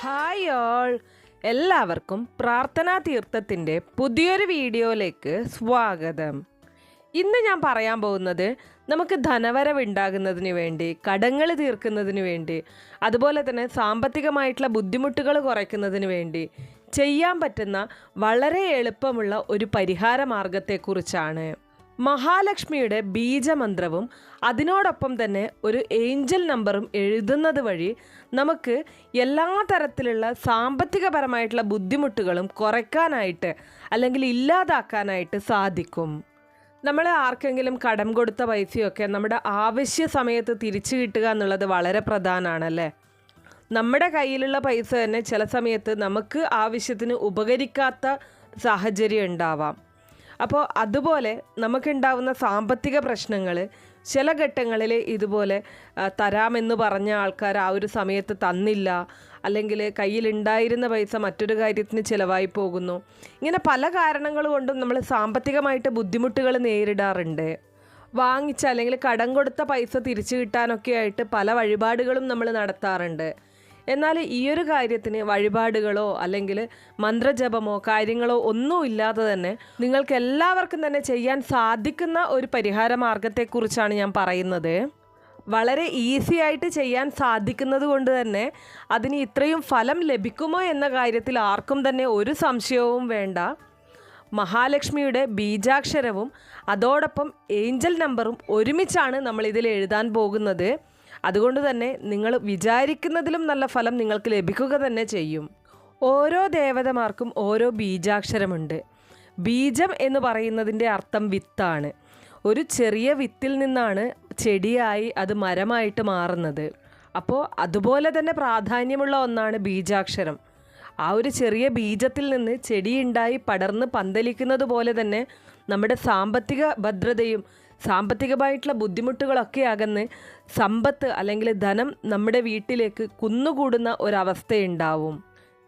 Hi all എല്ലാവർക്കും പ്രാർത്ഥനാ തീർത്ഥത്തിന്റെ പുതിയൊരു വീഡിയോയിലേക്ക് സ്വാഗതം. ഇന്ന് ഞാൻ പറയാൻ പോകുന്നത് നമുക്ക് ധനവരവുണ്ടാകുന്നതിന് വേണ്ടി കടങ്ങൾ തീർക്കുന്നതിന് വേണ്ടി അതുപോലെ തന്നെ സാമ്പത്തികമായിട്ടുള്ള ബുദ്ധിമുട്ടുകൾ കുറയ്ക്കുന്നതിന് വേണ്ടി ചെയ്യാൻ പറ്റുന്ന വളരെ എളുപ്പമുള്ള ഒരു പരിഹാര മാർഗത്തെക്കുറിച്ചാണ് മഹാലക്ഷ്മിയുടെ ബീജമന്ത്രവും അതിനോടൊപ്പം തന്നെ ഒരു ഏഞ്ചൽ നമ്പറും എഴുതുന്നത് വഴി നമുക്ക് എല്ലാ തരത്തിലുള്ള സാമ്പത്തികപരമായിട്ടുള്ള ബുദ്ധിമുട്ടുകളും കുറയ്ക്കാനായിട്ട് അല്ലെങ്കിൽ ഇല്ലാതാക്കാനായിട്ട് സാധിക്കും. നമ്മൾ ആർക്കെങ്കിലും കടം കൊടുത്ത പൈസയൊക്കെ നമ്മുടെ ആവശ്യ സമയത്ത് തിരിച്ചു കിട്ടുക എന്നുള്ളത് വളരെ പ്രധാനമാണല്ലേ? നമ്മുടെ കയ്യിലുള്ള പൈസ തന്നെ ചില സമയത്ത് നമുക്ക് ആവശ്യത്തിന് ഉപകരിക്കാത്ത സാഹചര്യം ഉണ്ടാവാം. അപ്പോൾ അതുപോലെ നമുക്കുണ്ടാവുന്ന സാമ്പത്തിക പ്രശ്നങ്ങൾ ചില ഘട്ടങ്ങളിൽ ഇതുപോലെ തരാമെന്ന് പറഞ്ഞ ആൾക്കാർ ആ ഒരു സമയത്ത് തന്നില്ല അല്ലെങ്കിൽ കയ്യിലുണ്ടായിരുന്ന പൈസ മറ്റൊരു കാര്യത്തിന് ചിലവായി പോകുന്നു. ഇങ്ങനെ പല കാരണങ്ങൾ കൊണ്ടും നമ്മൾ സാമ്പത്തികമായിട്ട് ബുദ്ധിമുട്ടുകൾ നേരിടാറുണ്ട്. വാങ്ങിച്ച അല്ലെങ്കിൽ കടം കൊടുത്ത പൈസ തിരിച്ചു കിട്ടാനൊക്കെ ആയിട്ട് പല വഴിപാടുകളും നമ്മൾ നടത്താറുണ്ട്. എന്നാൽ ഈ ഒരു കാര്യത്തിന് വഴിപാടുകളോ അല്ലെങ്കിൽ മന്ത്രജപമോ കാര്യങ്ങളോ ഒന്നും ഇല്ലാതെ തന്നെ നിങ്ങൾക്ക് എല്ലാവർക്കും തന്നെ ചെയ്യാൻ സാധിക്കുന്ന ഒരു പരിഹാര മാർഗത്തെക്കുറിച്ചാണ് ഞാൻ പറയുന്നത്. വളരെ ഈസി ആയിട്ട് ചെയ്യാൻ സാധിക്കുന്നത് കൊണ്ട് തന്നെ അതിന് ഇത്രയും ഫലം ലഭിക്കുമോ എന്ന കാര്യത്തിൽ ആർക്കും തന്നെ ഒരു സംശയവും വേണ്ട. മഹാലക്ഷ്മിയുടെ ബീജാക്ഷരവും അതോടൊപ്പം ഏഞ്ചൽ നമ്പറും ഒരുമിച്ചാണ് നമ്മൾ ഇതിൽ എഴുതാൻ പോകുന്നത്. അതുകൊണ്ട് തന്നെ നിങ്ങൾ വിചാരിക്കുന്നതിലും നല്ല ഫലം നിങ്ങൾക്ക് ലഭിക്കുക തന്നെ ചെയ്യും. ഓരോ ദേവതമാർക്കും ഓരോ ബീജാക്ഷരമുണ്ട്. ബീജം എന്ന് പറയുന്നതിന്റെ അർത്ഥം വിത്താണ്. ഒരു ചെറിയ വിത്തിൽ നിന്നാണ് ചെടിയായി അത് മരമായിട്ട് മാറുന്നത്. അപ്പോൾ അതുപോലെ തന്നെ പ്രാധാന്യമുള്ള ഒന്നാണ് ബീജാക്ഷരം. ആ ഒരു ചെറിയ ബീജത്തിൽ നിന്ന് ചെടിയുണ്ടായി പടർന്ന് പന്തലിക്കുന്നത് പോലെ തന്നെ നമ്മുടെ സാമ്പത്തിക ഭദ്രതയും സാമ്പത്തികമായിട്ടുള്ള ബുദ്ധിമുട്ടുകളൊക്കെ ആകുന്ന സമ്പത്ത് അല്ലെങ്കിൽ ധനം നമ്മുടെ വീട്ടിലേക്ക് കുന്നുകൂടുന്ന ഒരവസ്ഥയുണ്ടാവും.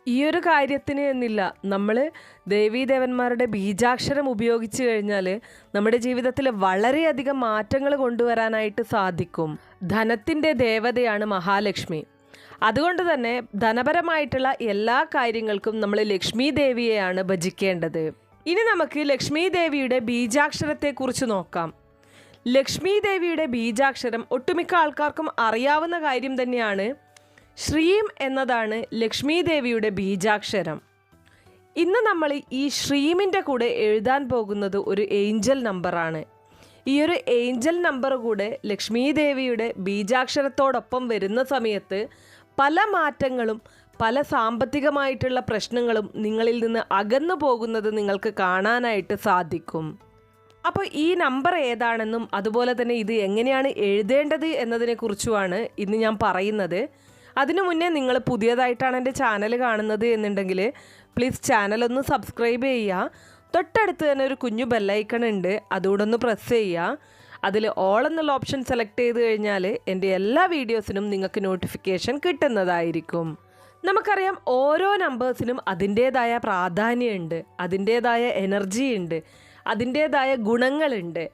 ഈ ഒരു കാര്യത്തിന് എന്നില്ല. നമ്മൾ ദേവീദേവന്മാരുടെ ബീജാക്ഷരം ഉപയോഗിച്ച് കഴിഞ്ഞാൽ നമ്മുടെ ജീവിതത്തിൽ വളരെയധികം മാറ്റങ്ങൾ കൊണ്ടുവരാനായിട്ട് സാധിക്കും. ധനത്തിന്റെ ദേവതയാണ് മഹാലക്ഷ്മി. അതുകൊണ്ട് തന്നെ ധനപരമായിട്ടുള്ള എല്ലാ കാര്യങ്ങൾക്കും നമ്മൾ ലക്ഷ്മി ദേവിയെയാണ് ഭജിക്കേണ്ടത്. ഇനി നമുക്ക് ലക്ഷ്മി ദേവിയുടെ ബീജാക്ഷരത്തെക്കുറിച്ച് നോക്കാം. ലക്ഷ്മി ദേവിയുടെ ബീജാക്ഷരം ഒട്ടുമിക്ക ആൾക്കാർക്കും അറിയാവുന്ന കാര്യം തന്നെയാണ്. ശ്രീം എന്നതാണ് ലക്ഷ്മി ദേവിയുടെ ബീജാക്ഷരം. ഇന്ന് നമ്മൾ ഈ ശ്രീമിന്റെ കൂടെ എഴുതാൻ പോകുന്നത് ഒരു ഏഞ്ചൽ നമ്പറാണ്. ഈ ഒരു ഏഞ്ചൽ നമ്പർ കൂടെ ലക്ഷ്മി ദേവിയുടെ ബീജാക്ഷരത്തോടൊപ്പം വരുന്ന സമയത്ത് പല മാറ്റങ്ങളും പല സാമ്പത്തികമായിട്ടുള്ള പ്രശ്നങ്ങളും നിങ്ങളിൽ നിന്ന് അകന്നു പോകുന്നത് നിങ്ങൾക്ക് കാണാനായിട്ട് സാധിക്കും. അപ്പോൾ ഈ നമ്പർ ഏതാണെന്നും അതുപോലെ തന്നെ ഇത് എങ്ങനെയാണ് എഴുതേണ്ടത് എന്നതിനെക്കുറിച്ചുമാണ് ഇന്ന് ഞാൻ പറയുന്നത്. അതിനു മുന്നേ നിങ്ങൾ പുതിയതായിട്ടാണ് എന്റെ ചാനൽ കാണുന്നത് എന്നുണ്ടെങ്കിൽ പ്ലീസ് ചാനലൊന്ന് സബ്സ്ക്രൈബ് ചെയ്യുക. തൊട്ടടുത്ത് തന്നെ ഒരു കുഞ്ഞു ബെല്ലൈക്കൺ ഉണ്ട്. അതുകൂടെ ഒന്ന് പ്രസ് ചെയ്യുക. അതിൽ ഓൾ എന്നുള്ള ഓപ്ഷൻ സെലക്ട് ചെയ്ത് കഴിഞ്ഞാൽ എന്റെ എല്ലാ വീഡിയോസിനും നിങ്ങൾക്ക് നോട്ടിഫിക്കേഷൻ കിട്ടുന്നതായിരിക്കും. നമുക്കറിയാം ഓരോ നമ്പേഴ്സിനും അതിന്റേതായ പ്രാധാന്യമുണ്ട്. അതിന്റേതായ എനർജി ഉണ്ട്. അതിന്റേതായ ഗുണങ്ങളുണ്ട്.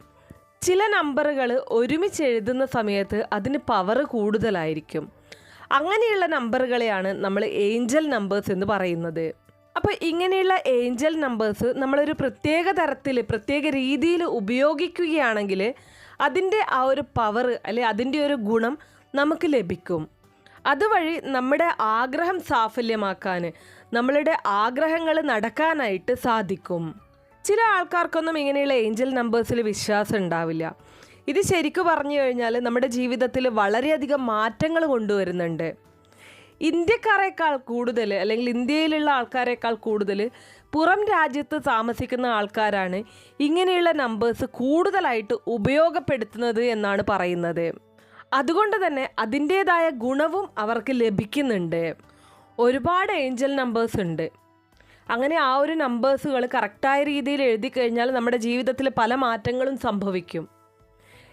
ചില നമ്പറുകൾ ഒരുമിച്ച് എഴുതുന്ന സമയത്ത് അതിന് പവർ കൂടുതലായിരിക്കും. അങ്ങനെയുള്ള നമ്പറുകളെയാണ് നമ്മൾ ഏഞ്ചൽ നമ്പേഴ്സ് എന്ന് പറയുന്നത്. അപ്പോൾ ഇങ്ങനെയുള്ള ഏഞ്ചൽ നമ്പേഴ്സ് നമ്മളൊരു പ്രത്യേക തരത്തിൽ പ്രത്യേക രീതിയിൽ ഉപയോഗിക്കുകയാണെങ്കിൽ അതിന്റെ ആ ഒരു പവർ അല്ലെ അതിന്റെ ഒരു ഗുണം നമുക്ക് ലഭിക്കും. അതുവഴി നമ്മുടെ ആഗ്രഹം സാഫല്യമാക്കാൻ നമ്മളുടെ ആഗ്രഹങ്ങൾ നടക്കാനായിട്ട് സാധിക്കും. ചില ആൾക്കാർക്കൊന്നും ഇങ്ങനെയുള്ള ഏഞ്ചൽ നമ്പേഴ്സിൽ വിശ്വാസം ഉണ്ടാവില്ല. ഇത് ശരിക്കു പറഞ്ഞു കഴിഞ്ഞാൽ നമ്മുടെ ജീവിതത്തിൽ വളരെയധികം മാറ്റങ്ങൾ കൊണ്ടുവരുന്നുണ്ട്. ഇന്ത്യക്കാരേക്കാൾ കൂടുതൽ അല്ലെങ്കിൽ ഇന്ത്യയിലുള്ള ആൾക്കാരെക്കാൾ കൂടുതൽ പുറം രാജ്യത്ത് താമസിക്കുന്ന ആൾക്കാരാണ് ഇങ്ങനെയുള്ള നമ്പേഴ്സ് കൂടുതലായിട്ട് ഉപയോഗപ്പെടുത്തുന്നത് എന്നാണ് പറയുന്നത്. അതുകൊണ്ട് തന്നെ അതിന്റേതായ ഗുണവും അവർക്ക് ലഭിക്കുന്നുണ്ട്. ഒരുപാട് ഏഞ്ചൽ നമ്പേഴ്സ് ഉണ്ട്. അങ്ങനെ ആ ഒരു നമ്പേഴ്സുകൾ കറക്റ്റായ രീതിയിൽ എഴുതി കഴിഞ്ഞാൽ നമ്മുടെ ജീവിതത്തിൽ പല മാറ്റങ്ങളും സംഭവിക്കും.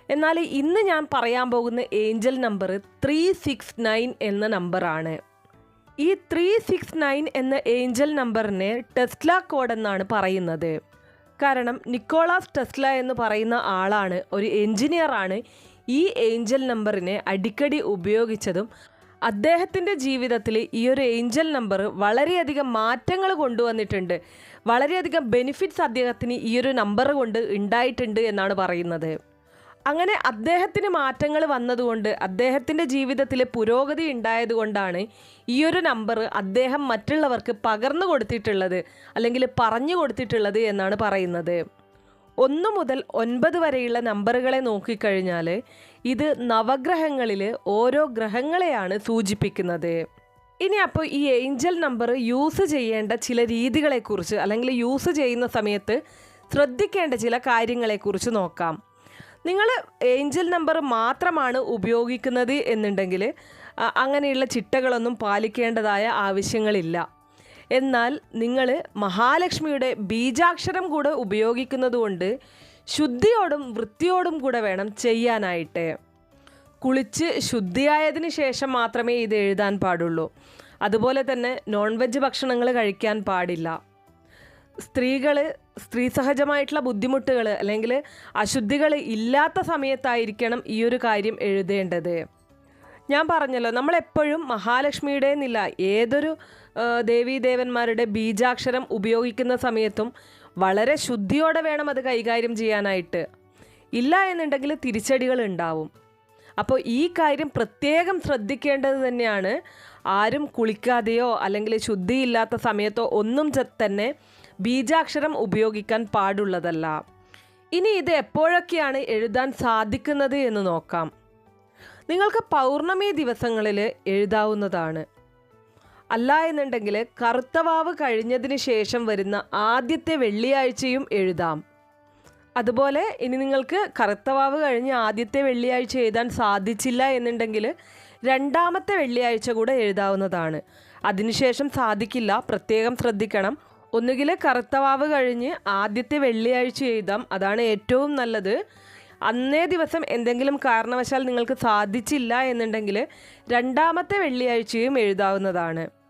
എന്നാൽ ഇന്ന് ഞാൻ പറയാൻ പോകുന്ന angel number three six nine എന്ന നമ്പറാണ് ഈ ത്രീ സിക്സ് നയൻ എന്ന ഏഞ്ചൽ നമ്പറിനെ ടെസ്ല കോഡ് എന്നാണ് പറയുന്നത്. കാരണം നിക്കോളാസ് ടെസ്ല എന്ന് പറയുന്ന ആളാണ് ഒരു എഞ്ചിനീയറാണ് ഈ ഏഞ്ചൽ നമ്പറിനെ അടിക്കടി ഉപയോഗിച്ചതും അദ്ദേഹത്തിന്റെ ജീവിതത്തിൽ ഈ ഒരു ഏഞ്ചൽ നമ്പർ വളരെയധികം മാറ്റങ്ങൾ കൊണ്ടുവന്നിട്ടുണ്ട്. വളരെയധികം ബെനിഫിറ്റ്സ് അദ്ദേഹത്തിന് ഈ ഒരു നമ്പർ കൊണ്ട് ഉണ്ടായിട്ടുണ്ട് എന്നാണ് പറയുന്നത്. അങ്ങനെ അദ്ദേഹത്തിന് മാറ്റങ്ങൾ വന്നതുകൊണ്ട് അദ്ദേഹത്തിന്റെ ജീവിതത്തിൽ പുരോഗതി ഉണ്ടായതുകൊണ്ടാണ് ഈ ഒരു നമ്പർ അദ്ദേഹം മറ്റുള്ളവർക്ക് പകർന്നു കൊടുത്തിട്ടുള്ളത് അല്ലെങ്കിൽ പറഞ്ഞു കൊടുത്തിട്ടുള്ളത് എന്നാണ് പറയുന്നത്. ഒന്ന് മുതൽ ഒൻപത് വരെയുള്ള നമ്പറുകളെ നോക്കിക്കഴിഞ്ഞാൽ ഇത് നവഗ്രഹങ്ങളിൽ ഓരോ ഗ്രഹങ്ങളെയാണ് സൂചിപ്പിക്കുന്നത്. ഇനി അപ്പോൾ ഈ ഏഞ്ചൽ നമ്പർ യൂസ് ചെയ്യേണ്ട ചില രീതികളെക്കുറിച്ച് അല്ലെങ്കിൽ യൂസ് ചെയ്യുന്ന സമയത്ത് ശ്രദ്ധിക്കേണ്ട ചില കാര്യങ്ങളെക്കുറിച്ച് നോക്കാം. നിങ്ങൾ ഏഞ്ചൽ നമ്പർ മാത്രമാണ് ഉപയോഗിക്കുന്നത് എന്നുണ്ടെങ്കിൽ അങ്ങനെയുള്ള ചിട്ടകളൊന്നും പാലിക്കേണ്ടതായ ആവശ്യങ്ങളില്ല. എന്നാൽ നിങ്ങൾ മഹാലക്ഷ്മിയുടെ ബീജാക്ഷരം കൂടെ ഉപയോഗിക്കുന്നത് കൊണ്ട് ശുദ്ധിയോടും വൃത്തിയോടും കൂടെ വേണം ചെയ്യാനായിട്ട്. കുളിച്ച് ശുദ്ധിയായതിനു ശേഷം മാത്രമേ ഇത് എഴുതാൻ പാടുള്ളൂ. അതുപോലെ തന്നെ നോൺ വെജ് ഭക്ഷണങ്ങൾ കഴിക്കാൻ പാടില്ല. സ്ത്രീകൾ സ്ത്രീ സഹജമായിട്ടുള്ള ബുദ്ധിമുട്ടുകൾ അല്ലെങ്കിൽ അശുദ്ധികൾ ഇല്ലാത്ത സമയത്തായിരിക്കണം ഈ ഒരു കാര്യം എഴുതേണ്ടത്. ഞാൻ പറഞ്ഞല്ലോ നമ്മളെപ്പോഴും മഹാലക്ഷ്മിയുടെ എന്നില്ല ഏതൊരു ദേവീദേവന്മാരുടെ ബീജാക്ഷരം ഉപയോഗിക്കുന്ന സമയത്തും വളരെ ശുദ്ധിയോടെ വേണം അത് കൈകാര്യം ചെയ്യാനായിട്ട്. ഇല്ല എന്നുണ്ടെങ്കിൽ തിരിച്ചടികൾ ഉണ്ടാവും. അപ്പോൾ ഈ കാര്യം പ്രത്യേകം ശ്രദ്ധിക്കേണ്ടത് തന്നെയാണ്. ആരും കുളിക്കാതെയോ അല്ലെങ്കിൽ ശുദ്ധിയില്ലാത്ത സമയത്തോ ഒന്നും തന്നെ ബീജാക്ഷരം ഉപയോഗിക്കാൻ പാടുള്ളതല്ല. ഇനി ഇത് എപ്പോഴൊക്കെയാണ് എഴുതാൻ സാധിക്കുന്നത് എന്ന് നോക്കാം. നിങ്ങൾക്ക് പൗർണമി ദിവസങ്ങളിൽ എഴുതാവുന്നതാണ്. അല്ല എന്നുണ്ടെങ്കിൽ കറുത്തവാവ് കഴിഞ്ഞതിന് ശേഷം വരുന്ന ആദ്യത്തെ വെള്ളിയാഴ്ചയും എഴുതാം. അതുപോലെ ഇനി നിങ്ങൾക്ക് കറുത്തവാവ് കഴിഞ്ഞ് ആദ്യത്തെ വെള്ളിയാഴ്ച എഴുതാൻ സാധിച്ചില്ല എന്നുണ്ടെങ്കിൽ രണ്ടാമത്തെ വെള്ളിയാഴ്ച കൂടെ എഴുതാവുന്നതാണ്. അതിനുശേഷം സാധിക്കില്ല പ്രത്യേകം ശ്രദ്ധിക്കണം. ഒന്നുകിൽ കറുത്തവാവ് കഴിഞ്ഞ് ആദ്യത്തെ വെള്ളിയാഴ്ച എഴുതാം. അതാണ് ഏറ്റവും നല്ലത്. അന്നേ ദിവസം എന്തെങ്കിലും കാരണവശാൽ നിങ്ങൾക്ക് സാധിച്ചില്ല എന്നുണ്ടെങ്കിൽ രണ്ടാമത്തെ വെള്ളിയാഴ്ചയും എഴുതാവുന്നതാണ്.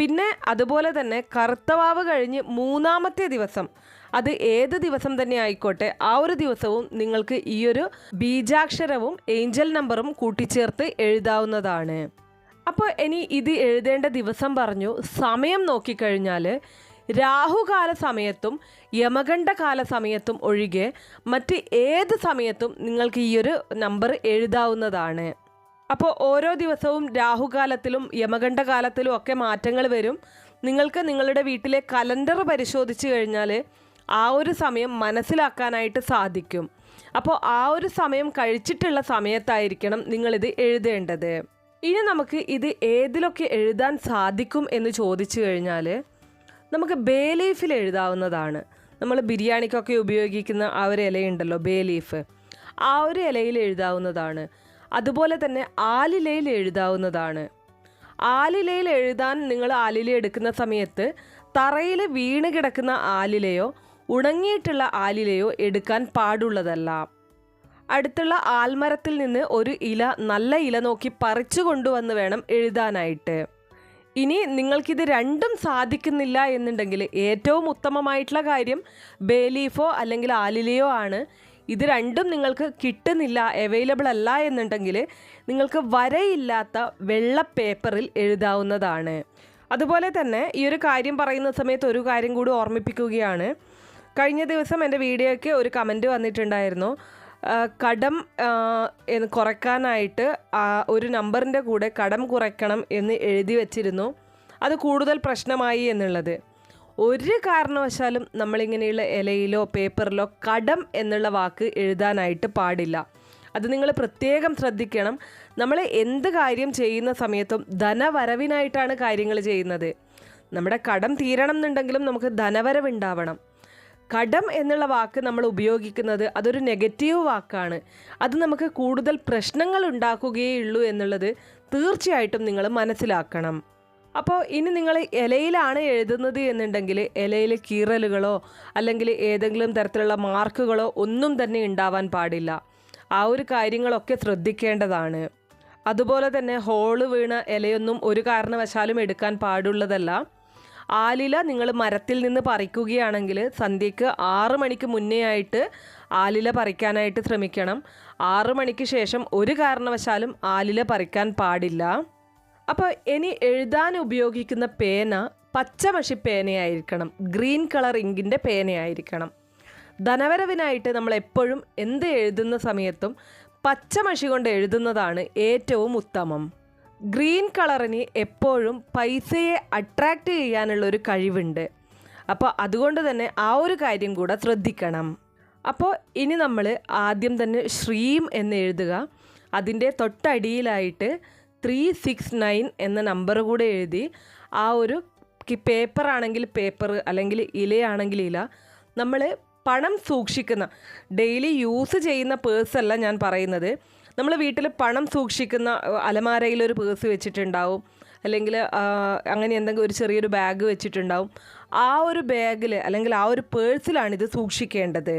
പിന്നെ അതുപോലെ തന്നെ കറുത്തവാവ് കഴിഞ്ഞ് മൂന്നാമത്തെ ദിവസം. അത് ഏത് ദിവസം തന്നെ ആയിക്കോട്ടെ ആ ഒരു ദിവസവും നിങ്ങൾക്ക് ഈ ഒരു ബീജാക്ഷരവും ഏഞ്ചൽ നമ്പറും കൂട്ടിച്ചേർത്ത് എഴുതാവുന്നതാണ്. അപ്പോൾ ഇനി ഇത് എഴുതേണ്ട ദിവസം പറഞ്ഞു സമയം നോക്കിക്കഴിഞ്ഞാൽ രാഹുകാല സമയത്തും യമകണ്ഠ കാല സമയത്തും ഒഴികെ മറ്റ് ഏത് സമയത്തും നിങ്ങൾക്ക് ഈ ഒരു നമ്പർ എഴുതാവുന്നതാണ്. അപ്പോൾ ഓരോ ദിവസവും രാഹുകാലത്തിലും യമകണ്ഠകാലത്തിലും ഒക്കെ മാറ്റങ്ങൾ വരും. നിങ്ങൾക്ക് നിങ്ങളുടെ വീട്ടിലെ കലണ്ടർ പരിശോധിച്ച് കഴിഞ്ഞാൽ ആ ഒരു സമയം മനസ്സിലാക്കാനായിട്ട് സാധിക്കും. അപ്പോൾ ആ ഒരു സമയം കഴിച്ചിട്ടുള്ള സമയത്തായിരിക്കണം നിങ്ങളിത് എഴുതേണ്ടത്. ഇനി നമുക്ക് ഇത് ഏതിലൊക്കെ എഴുതാൻ സാധിക്കും എന്ന് ചോദിച്ചു കഴിഞ്ഞാൽ നമുക്ക് ബേ ലീഫിൽ എഴുതാവുന്നതാണ്. നമ്മൾ ബിരിയാണിക്കൊക്കെ ഉപയോഗിക്കുന്ന ആ ഒരു ഇലയുണ്ടല്ലോ ബേ ലീഫ് ആ ഒരു ഇലയിൽ എഴുതാവുന്നതാണ്. അതുപോലെ തന്നെ ആലിലയിൽ എഴുതാവുന്നതാണ്. ആലിലയിൽ എഴുതാൻ നിങ്ങൾ ആലില എടുക്കുന്ന സമയത്ത് തറയിൽ വീണ് കിടക്കുന്ന ആലിലയോ ഉണങ്ങിയിട്ടുള്ള ആലിലയോ എടുക്കാൻ പാടുള്ളതല്ല. അടുത്തുള്ള ആൽമരത്തിൽ നിന്ന് ഒരു ഇല നല്ല ഇല നോക്കി പറിച്ചു കൊണ്ടുവന്ന് വേണം എഴുതാനായിട്ട്. ഇനി നിങ്ങൾക്കിത് രണ്ടും സാധിക്കുന്നില്ല എന്നുണ്ടെങ്കിൽ ഏറ്റവും ഉത്തമമായിട്ടുള്ള കാര്യം ബേലീഫോ അല്ലെങ്കിൽ ആലിലയോ ആണ്. ഇത് രണ്ടും നിങ്ങൾക്ക് കിട്ടുന്നില്ല അവൈലബിൾ അല്ല എന്നുണ്ടെങ്കിൽ നിങ്ങൾക്ക് വരയില്ലാത്ത വെള്ള പേപ്പറിൽ എഴുതാവുന്നതാണ്. അതുപോലെ തന്നെ ഈ ഒരു കാര്യം പറയുന്ന സമയത്ത് ഒരു കാര്യം കൂടി ഓർമ്മിപ്പിക്കുകയാണ്. കഴിഞ്ഞ ദിവസം എന്റെ വീഡിയോയ്ക്ക് ഒരു കമന്റ് വന്നിട്ടുണ്ടായിരുന്നു. കടം കുറയ്ക്കാനായിട്ട് ഒരു നമ്പറിന്റെ കൂടെ കടം കുറയ്ക്കണം എന്ന് എഴുതി വച്ചിരുന്നു. അത് കൂടുതൽ പ്രശ്നമായി എന്നുള്ളത്. ഒരു കാരണവശാലും നമ്മളിങ്ങനെയുള്ള ഇലയിലോ പേപ്പറിലോ കടം എന്നുള്ള വാക്ക് എഴുതാനായിട്ട് പാടില്ല. അത് നിങ്ങൾ പ്രത്യേകം ശ്രദ്ധിക്കണം. നമ്മൾ എന്ത് കാര്യം ചെയ്യുന്ന സമയത്തും ധനവരവിനായിട്ടാണ് കാര്യങ്ങൾ ചെയ്യുന്നത്. നമ്മുടെ കടം തീരണം എന്നുണ്ടെങ്കിലും നമുക്ക് ധനവരവ് ഉണ്ടാവണം കടം എന്നുള്ള വാക്ക് നമ്മൾ ഉപയോഗിക്കുന്നത് അതൊരു നെഗറ്റീവ് വാക്കാണ്. അത് നമുക്ക് കൂടുതൽ പ്രശ്നങ്ങൾ ഉണ്ടാക്കുകയേ ഉള്ളൂ എന്നുള്ളത് തീർച്ചയായിട്ടും നിങ്ങൾ മനസ്സിലാക്കണം. അപ്പോൾ ഇനി നിങ്ങൾ ഇലയിലാണ് എഴുതുന്നത് എന്നുണ്ടെങ്കിൽ ഇലയിൽ കീറലുകളോ അല്ലെങ്കിൽ ഏതെങ്കിലും തരത്തിലുള്ള മാർക്കുകളോ ഒന്നും തന്നെ ഉണ്ടാവാൻ പാടില്ല. ആ ഒരു കാര്യങ്ങളൊക്കെ ശ്രദ്ധിക്കേണ്ടതാണ്. അതുപോലെ തന്നെ ഹോൾ വീണ ഇലയൊന്നും ഒരു കാരണവശാലും എടുക്കാൻ പാടുള്ളതല്ല. ആലില നിങ്ങൾ മരത്തിൽ നിന്ന് പറിക്കുകയാണെങ്കിൽ സന്ധ്യയ്ക്ക് ആറു മണിക്ക് മുന്നേ ആയിട്ട് ആലില പറിക്കാനായിട്ട് ശ്രമിക്കണം. ആറു മണിക്ക് ശേഷം ഒരു കാരണവശാലും ആലില പറിക്കാൻ പാടില്ല. അപ്പോൾ ഇനി എഴുതാൻ ഉപയോഗിക്കുന്ന പേന പച്ചമഷി പേനയായിരിക്കണം. Green colour ഇങ്കിന്റെ പേനയായിരിക്കണം. ധനവരവിനായിട്ട് നമ്മൾ എപ്പോഴും എന്ത് എഴുതുന്ന സമയത്തും പച്ചമഷി കൊണ്ട് എഴുതുന്നതാണ് ഏറ്റവും ഉത്തമം. ഗ്രീൻ കളറിന് എപ്പോഴും പൈസയെ അട്രാക്റ്റ് ചെയ്യാനുള്ള ഒരു കഴിവുണ്ട്. അപ്പോൾ അതുകൊണ്ട് തന്നെ ആ ഒരു കാര്യം കൂടെ ശ്രദ്ധിക്കണം. അപ്പോൾ ഇനി നമ്മൾ ആദ്യം തന്നെ ശ്രീം എന്ന് എഴുതുക. അതിന്റെ തൊട്ടടിയിലായിട്ട് ത്രീ സിക്സ് നയൻ എന്ന നമ്പർ കൂടെ എഴുതി ആ ഒരു പേപ്പർ ആണെങ്കിൽ പേപ്പർ അല്ലെങ്കിൽ ഇലയാണെങ്കിൽ ഇല നമ്മൾ പണം സൂക്ഷിക്കുന്ന ഡെയിലി യൂസ് ചെയ്യുന്ന പേഴ്സ് അല്ല ഞാൻ പറയുന്നത്. നമ്മൾ വീട്ടിൽ പണം സൂക്ഷിക്കുന്ന അലമാരയിൽ ഒരു പേഴ്സ് വെച്ചിട്ടുണ്ടാവും. അല്ലെങ്കിൽ അങ്ങനെ എന്തെങ്കിലും ഒരു ചെറിയൊരു ബാഗ് വെച്ചിട്ടുണ്ടാവും. ആ ഒരു ബാഗിൽ അല്ലെങ്കിൽ ആ ഒരു പേഴ്സിലാണ് ഇത് സൂക്ഷിക്കേണ്ടത്.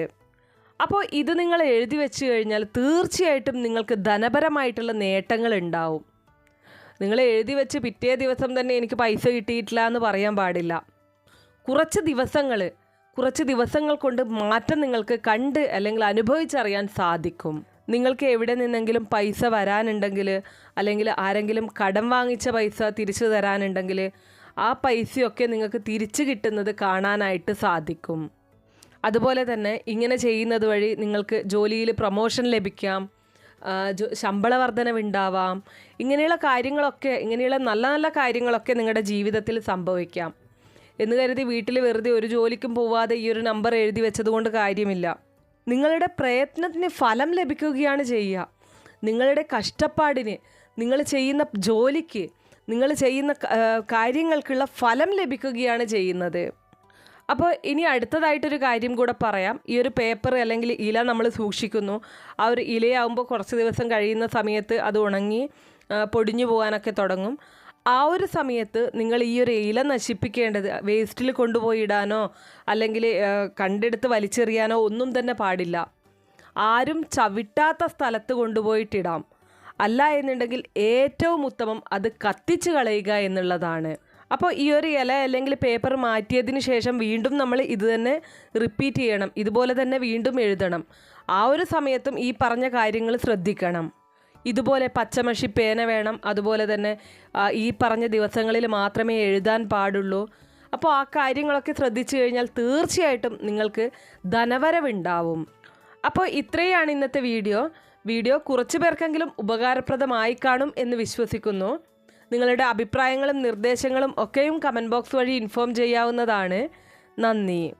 അപ്പോൾ ഇത് നിങ്ങൾ എഴുതി വെച്ച് കഴിഞ്ഞാൽ തീർച്ചയായിട്ടും നിങ്ങൾക്ക് ധനപരമായിട്ടുള്ള നേട്ടങ്ങൾ ഉണ്ടാവും. നിങ്ങൾ എഴുതി വെച്ച് പിറ്റേ ദിവസം തന്നെ എനിക്ക് പൈസ കിട്ടിയിട്ടില്ല എന്ന് പറയാൻ പാടില്ല. കുറച്ച് ദിവസങ്ങൾ കുറച്ച് ദിവസങ്ങൾ കൊണ്ട് മാറ്റം നിങ്ങൾക്ക് കണ്ട് അല്ലെങ്കിൽ അനുഭവിച്ചറിയാൻ സാധിക്കും. നിങ്ങൾക്ക് എവിടെ നിന്നെങ്കിലും പൈസ വരാനുണ്ടെങ്കിൽ അല്ലെങ്കിൽ ആരെങ്കിലും കടം വാങ്ങിച്ച പൈസ തിരിച്ചു തരാനുണ്ടെങ്കിൽ ആ പൈസയൊക്കെ നിങ്ങൾക്ക് തിരിച്ചു കിട്ടുന്നത് കാണാനായിട്ട് സാധിക്കും. അതുപോലെ തന്നെ ഇങ്ങനെ ചെയ്യുന്നത് വഴി നിങ്ങൾക്ക് ജോലിയിൽ പ്രൊമോഷൻ ലഭിക്കാം. ശമ്പള വർധനവുണ്ടാവാം ഇങ്ങനെയുള്ള കാര്യങ്ങളൊക്കെ ഇങ്ങനെയുള്ള നല്ല നല്ല കാര്യങ്ങളൊക്കെ നിങ്ങളുടെ ജീവിതത്തിൽ സംഭവിക്കാം. എന്ന് കരുതി വീട്ടിൽ വെറുതെ ഒരു ജോലിക്കും പോവാതെ ഈ ഒരു നമ്പർ എഴുതി വെച്ചതുകൊണ്ട് കാര്യമില്ല. നിങ്ങളുടെ പ്രയത്നത്തിന് ഫലം ലഭിക്കുകയാണ് ചെയ്യുക. നിങ്ങളുടെ കഷ്ടപ്പാടിന് നിങ്ങൾ ചെയ്യുന്ന ജോലിക്ക് നിങ്ങൾ ചെയ്യുന്ന കാര്യങ്ങൾക്കുള്ള ഫലം ലഭിക്കുകയാണ് ചെയ്യുന്നത്. അപ്പോൾ ഇനി അടുത്തതായിട്ടൊരു കാര്യം കൂടെ പറയാം. ഈ ഒരു പേപ്പർ അല്ലെങ്കിൽ ഇല നമ്മൾ സൂക്ഷിക്കുന്നു. ആ ഒരു ഇലയാവുമ്പോൾ കുറച്ച് ദിവസം കഴിയുന്ന സമയത്ത് അത് ഉണങ്ങി പൊടിഞ്ഞു പോകാനൊക്കെ തുടങ്ങും. ആ ഒരു സമയത്ത് നിങ്ങൾ ഈ ഒരു ഇല നശിപ്പിക്കേണ്ടത് വേസ്റ്റിൽ കൊണ്ടുപോയി ഇടാനോ അല്ലെങ്കിൽ കണ്ടെടുത്ത് വലിച്ചെറിയാനോ ഒന്നും തന്നെ പാടില്ല. ആരും ചവിട്ടാത്ത സ്ഥലത്ത് കൊണ്ടുപോയിട്ടിടാം അല്ല എന്നുണ്ടെങ്കിൽ ഏറ്റവും ഉത്തമം അത് കത്തിച്ച് കളയുക എന്നുള്ളതാണ്. അപ്പോൾ ഈ ഒരു ഇല അല്ലെങ്കിൽ പേപ്പർ മാറ്റിയതിന് ശേഷം വീണ്ടും നമ്മൾ ഇത് തന്നെ റിപ്പീറ്റ് ചെയ്യണം. ഇതുപോലെ തന്നെ വീണ്ടും എഴുതണം. ആ ഒരു സമയത്തും ഈ പറഞ്ഞ കാര്യങ്ങൾ ശ്രദ്ധിക്കണം. ഇതുപോലെ പച്ചമഷി പേന വേണം. അതുപോലെ തന്നെ ഈ പറഞ്ഞ ദിവസങ്ങളിൽ മാത്രമേ എഴുതാൻ പാടുള്ളൂ. അപ്പോൾ ആ കാര്യങ്ങളൊക്കെ ശ്രദ്ധിച്ചു കഴിഞ്ഞാൽ തീർച്ചയായിട്ടും നിങ്ങൾക്ക് ധനവരവുണ്ടാവും. അപ്പോൾ ഇത്രയാണ് ഇന്നത്തെ വീഡിയോ. വീഡിയോ കുറച്ച് പേർക്കെങ്കിലും ഉപകാരപ്രദമായി കാണും എന്ന് വിശ്വസിക്കുന്നു. നിങ്ങളുടെ അഭിപ്രായങ്ങളും നിർദ്ദേശങ്ങളും ഒക്കെയും കമന്റ് ബോക്സ് വഴി ഇൻഫോം ചെയ്യാവുന്നതാണ്. നന്ദി.